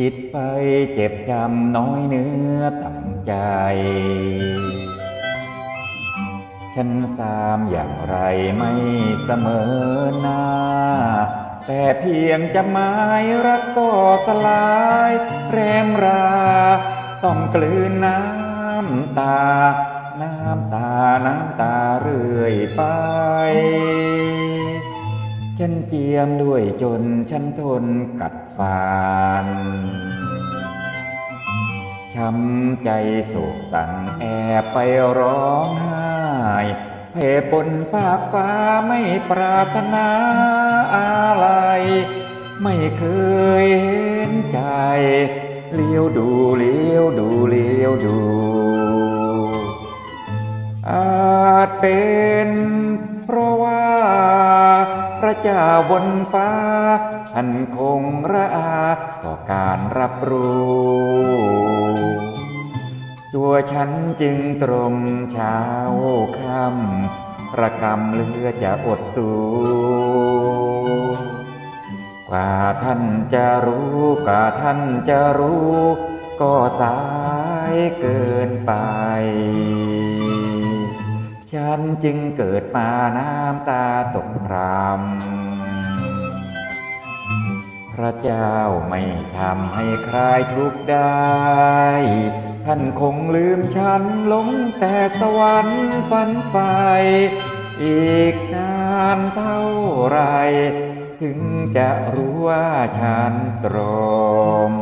คิดไปเจ็บจำน้อยเนื้อต่ำใจ ฉันสามอย่างไรไม่เสมอหน้า แต่เพียงจะหมายรักก็สลาย แรมรา ต้องกลืนน้ำตา น้ำตา น้ำตาเรื่อยไป ฉันเจียมด้วยจนฉันทนกัดฟานช้ำใจโศกสันแอบไปร้องไห้เพปนฝากฟ้าไม่ปรารถนาอะไร ไม่เคยเห็นใจ เลี้ยวดูเลี้ยวดูเลี้ยวดู อาจเป็น ระเจ้าบนฟ้าท่านคงระอาต่อการรับรู้ตัวฉันจึงตรมเช้าค่ำระกำเลือจะอดสูกว่าท่านจะรู้กว่าท่านจะรู้ ก็สายเกินไป นจึงเกิดมาน้ำตาตกพรำพระเจ้าไม่ทำให้ใครทุกข์ได้ ท่านคงลืมฉันหลงแต่สวรรค์ฝันไฟ อีกนานเท่าไร ถึงจะรู้ว่าฉันตรม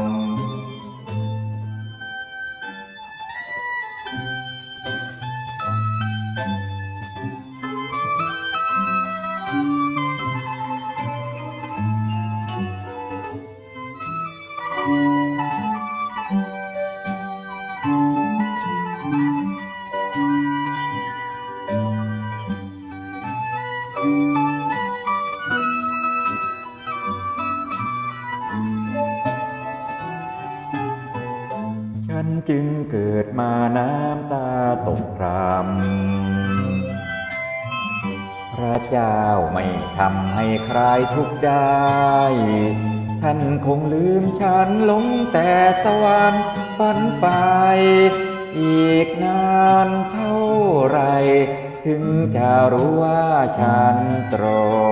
ฉันจึงเกิดมาน้ำตาตกพรำพระเจ้าไม่ทำให้ใครทุกข์ได้ ท่านคงลืมฉันลงแต่สวรรค์ฝันไฟอีกนานเท่าไร ถึงจะรู้ว่าฉันตรง